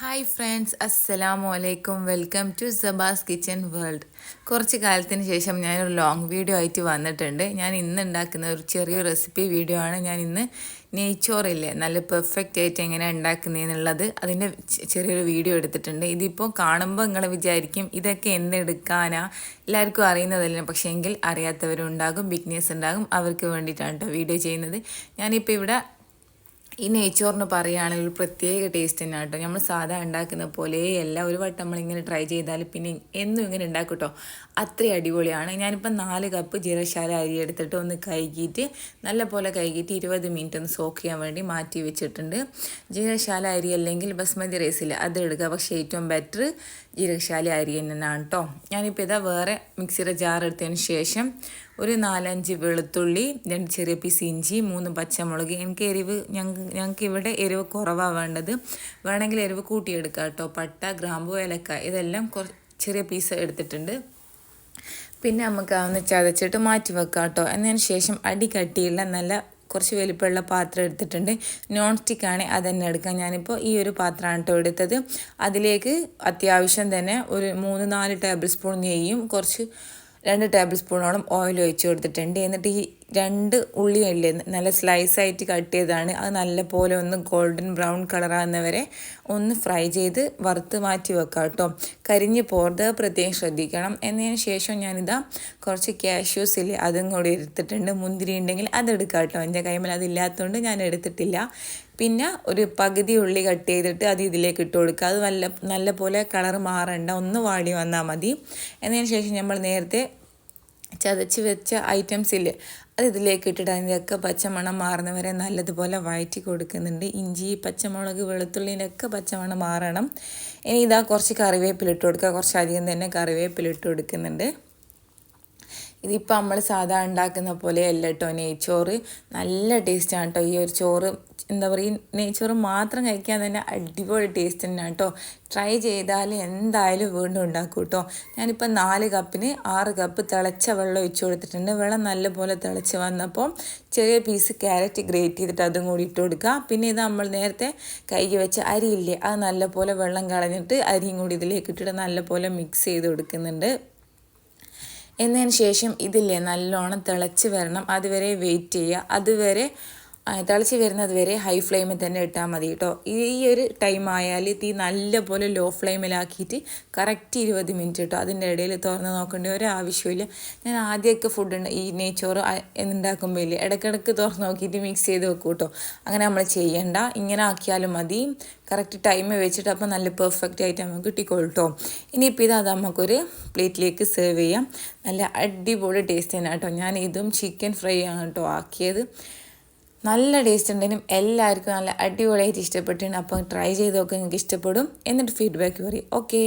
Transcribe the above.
Hi friends അസ്സലാമു അലൈക്കും welcome to Sabas kitchen world കുറച്ച് കാലത്തിന് ശേഷം ഞാനൊരു ലോങ് വീഡിയോ ആയിട്ട് വന്നിട്ടുണ്ട്. ഞാൻ ഇന്ന് ഉണ്ടാക്കുന്ന ഒരു ചെറിയ റെസിപ്പി വീഡിയോ ആണ്. ഞാൻ ഇന്ന് നെയ്ച്ചോറില്ലേ നല്ല പെർഫെക്റ്റ് ആയിട്ട് എങ്ങനെയാണ് ഉണ്ടാക്കുന്നതെന്നുള്ളത് അതിന്റെ ചെറിയൊരു വീഡിയോ എടുത്തിട്ടുണ്ട്. ഇതിപ്പോൾ കാണുമ്പോൾ നിങ്ങൾ വിചാരിക്കും ഇതൊക്കെ എന്തെടുക്കാനാ എല്ലാവർക്കും അറിയുന്നതല്ലേ? പക്ഷേ എങ്കിൽ അറിയാത്തവരുണ്ടാകും ബിഗ്നേഴ്സ് ഉണ്ടാകും. അവർക്ക് വേണ്ടിയിട്ടാണ് കേട്ടോ വീഡിയോ ചെയ്യുന്നത്. ഞാനിപ്പോൾ ഇവിടെ ഈ നെയ്ച്ചോറിന് പറയുകയാണെങ്കിൽ ഒരു പ്രത്യേക ടേസ്റ്റ് തന്നെ കേട്ടോ. നമ്മൾ സാധാ ഉണ്ടാക്കുന്ന പോലെ എല്ലാം ഒരു വട്ടം നമ്മളിങ്ങനെ ട്രൈ ചെയ്താൽ പിന്നെ എന്നും ഇങ്ങനെ ഉണ്ടാക്കും കേട്ടോ. അത്രയും അടിപൊളിയാണ്. ഞാനിപ്പോൾ നാല് കപ്പ് ജീരശാല അരി എടുത്തിട്ട് ഒന്ന് കഴുകിയിട്ട് നല്ല പോലെ കഴുകിയിട്ട് ഇരുപത് മിനിറ്റ് ഒന്ന് സോക്ക് ചെയ്യാൻ വേണ്ടി മാറ്റി വെച്ചിട്ടുണ്ട്. ജീരശാല അരി അല്ലെങ്കിൽ ബസ്മതി റൈസിൽ അത് എടുക്കുക. പക്ഷേ ഏറ്റവും ബെറ്റർ ജീരശാല അരി തന്നെയാണ് കേട്ടോ. ഞാനിപ്പോൾ ഇതാ വേറെ മിക്സിയുടെ ജാർ എടുത്തതിന് ശേഷം ഒരു നാലഞ്ച് വെളുത്തുള്ളി രണ്ട് ചെറിയ പീസ് ഇഞ്ചി മൂന്ന് പച്ചമുളക്. എനിക്ക് എരിവ് ഞങ്ങൾക്ക് ഞങ്ങൾക്ക് ഇവിടെ എരിവ് കുറവാണ് വേണ്ടത്. വേണമെങ്കിൽ എരിവ് കൂട്ടിയെടുക്കാം കേട്ടോ. പട്ട ഗ്രാമ്പു ഏലക്ക ഇതെല്ലാം കുറച്ച് ചെറിയ പീസ് എടുത്തിട്ടുണ്ട്. പിന്നെ നമുക്ക് അതൊന്ന് ചതച്ചിട്ട് മാറ്റി വെക്കാം കേട്ടോ. എന്നതിന് ശേഷം അടി കട്ടിയുള്ള നല്ല കുറച്ച് വലിപ്പമുള്ള പാത്രം എടുത്തിട്ടുണ്ട്. നോൺ സ്റ്റിക്ക് ആണ് അത് തന്നെ എടുക്കാം. ഞാനിപ്പോൾ ഈ ഒരു പാത്രമാണ് കേട്ടോ എടുത്തത്. അതിലേക്ക് അത്യാവശ്യം തന്നെ ഒരു മൂന്ന് നാല് ടേബിൾ സ്പൂൺ നെയ്യും കുറച്ച് രണ്ട് ടേബിൾ സ്പൂണോളം ഓയിൽ ഒഴിച്ച് കൊടുത്തിട്ടുണ്ട്. എന്നിട്ട് ഈ രണ്ട് ഉള്ളിയല്ലേ നല്ല സ്ലൈസായിട്ട് കട്ട് ചെയ്തതാണ്. അത് നല്ലപോലെ ഒന്ന് ഗോൾഡൻ ബ്രൗൺ കളറാകുന്നവരെ ഒന്ന് ഫ്രൈ ചെയ്ത് വറുത്ത് മാറ്റി വെക്കാം കേട്ടോ കരിഞ്ഞ് പോർത്ത് പ്രത്യേകം ശ്രദ്ധിക്കണം. എന്നതിന് ശേഷം ഞാനിതാ കുറച്ച് ക്യാഷ്യൂസ് ഇല്ലേ അതും കൂടി എടുത്തിട്ടുണ്ട്. മുന്തിരി ഉണ്ടെങ്കിൽ അതെടുക്കാം കേട്ടോ എന്റെ കൈമൽ അതില്ലാത്തതുകൊണ്ട് ഞാൻ എടുത്തിട്ടില്ല. പിന്നെ ഒരു പകുതി ഉള്ളി കട്ട് ചെയ്തിട്ട് അത് ഇതിലേക്ക് ഇട്ട് കൊടുക്കുക. അത് നല്ല നല്ല പോലെ കളർ മാറണ്ട. ഒന്ന് വാടി വന്നാൽ മതി. എന്നതിന് ശേഷം നമ്മൾ നേരത്തെ ചതച്ച് വെച്ച ഐറ്റംസ് ഇല്ലേ? അത് ഇതിലേക്ക് ഇട്ടിട്ട് അതിന്റെയൊക്കെ പച്ചമണം മാറുന്നവരെ നല്ലതുപോലെ വഴറ്റി കൊടുക്കുന്നുണ്ട്. ഇഞ്ചി പച്ചമുളക് വെളുത്തുള്ളിന്റെയൊക്കെ പച്ചമണം മാറണം. ഇനി ഇതാ കുറച്ച് കറിവേപ്പിലിട്ട് കൊടുക്കുക. കുറച്ചധികം തന്നെ കറിവേപ്പിലിട്ട് കൊടുക്കുന്നുണ്ട്. ഇതിപ്പോൾ നമ്മൾ സാധാരണ ഉണ്ടാക്കുന്ന പോലെ അല്ല കേട്ടോ നെയ്ച്ചോറ്. നല്ല ടേസ്റ്റാണ് കേട്ടോ ഈ ഒരു ചോറ്. എന്താ പറയുക നെയ്ച്ചോറ് മാത്രം കഴിക്കാൻ തന്നെ അടിപൊളി ടേസ്റ്റ് തന്നെയാണ് കേട്ടോ. ട്രൈ ചെയ്താൽ എന്തായാലും വീണ്ടും ഉണ്ടാക്കും കേട്ടോ. ഞാനിപ്പോൾ നാല് കപ്പിന് ആറ് കപ്പ് തിളച്ച വെള്ളം ഒഴിച്ചു കൊടുത്തിട്ടുണ്ട്. വെള്ളം നല്ലപോലെ തിളച്ച് വന്നപ്പോൾ ചെറിയ പീസ് ക്യാരറ്റ് ഗ്രേറ്റ് ചെയ്തിട്ട് അതും കൂടി ഇട്ട് കൊടുക്കുക. പിന്നെ ഇത് നമ്മൾ നേരത്തെ കൈകി വെച്ച അരിയില്ലേ അത് നല്ലപോലെ വെള്ളം കളഞ്ഞിട്ട് അരിയും കൂടി ഇതിലേക്ക് ഇട്ടിട്ട് നല്ലപോലെ മിക്സ് ചെയ്ത് കൊടുക്കുന്നുണ്ട്. എന്നതിന് ശേഷം ഇതില്ലേ നല്ലോണം തിളച്ച് വരണം. അതുവരെ വെയിറ്റ് ചെയ്യുക. അതുവരെ തിളച്ച് വരുന്നത് വരെ ഹൈ ഫ്ലെയിമിൽ തന്നെ ഇട്ടാൽ മതി കേട്ടോ ഈ ഒരു ടൈം ആയാൽ തീ നല്ലപോലെ ലോ ഫ്ലെയിമിലാക്കിയിട്ട് കറക്റ്റ് ഇരുപത് മിനിറ്റ് കേട്ടോ അതിന്റെ ഇടയിൽ തുറന്ന് നോക്കേണ്ട ഒരു ആവശ്യമില്ല ഞാൻ ആദ്യമൊക്കെ ഫുഡ് ഈ നെയ്ച്ചോറ് ഉണ്ടാക്കുമ്പോൾ ഇല്ലേ ഇടയ്ക്കിടയ്ക്ക് തുറന്ന് നോക്കിയിട്ട് മിക്സ് ചെയ്ത് വെക്കും കേട്ടോ അങ്ങനെ നമ്മൾ ചെയ്യണ്ട. ഇങ്ങനെ ആക്കിയാലും മതി. കറക്റ്റ് ടൈം വെച്ചിട്ട് അപ്പോൾ നല്ല പെർഫെക്റ്റ് ആയിട്ട് നമുക്ക് കിട്ടിക്കൊള്ളട്ടോ ഇനിയിപ്പോൾ ഇത് അത് നമുക്കൊരു പ്ലേറ്റിലേക്ക് സെർവ് ചെയ്യാം. നല്ല അടിപൊളി ടേസ്റ്റ് തന്നെ കേട്ടോ ഞാൻ ഇതും ചിക്കൻ ഫ്രൈ ആണ് കേട്ടോ ആക്കിയത്. നല്ല ടേസ്റ്റ് ഉണ്ടെങ്കിലും എല്ലാവർക്കും നല്ല അടിപൊളിയായിട്ട് ഇഷ്ടപ്പെട്ടിട്ടുണ്ട്. അപ്പം ട്രൈ ചെയ്ത് നോക്കുക നിങ്ങൾക്ക് ഇഷ്ടപ്പെടും. എന്നിട്ട് ഫീഡ്ബാക്ക് പറയും. ഓക്കേ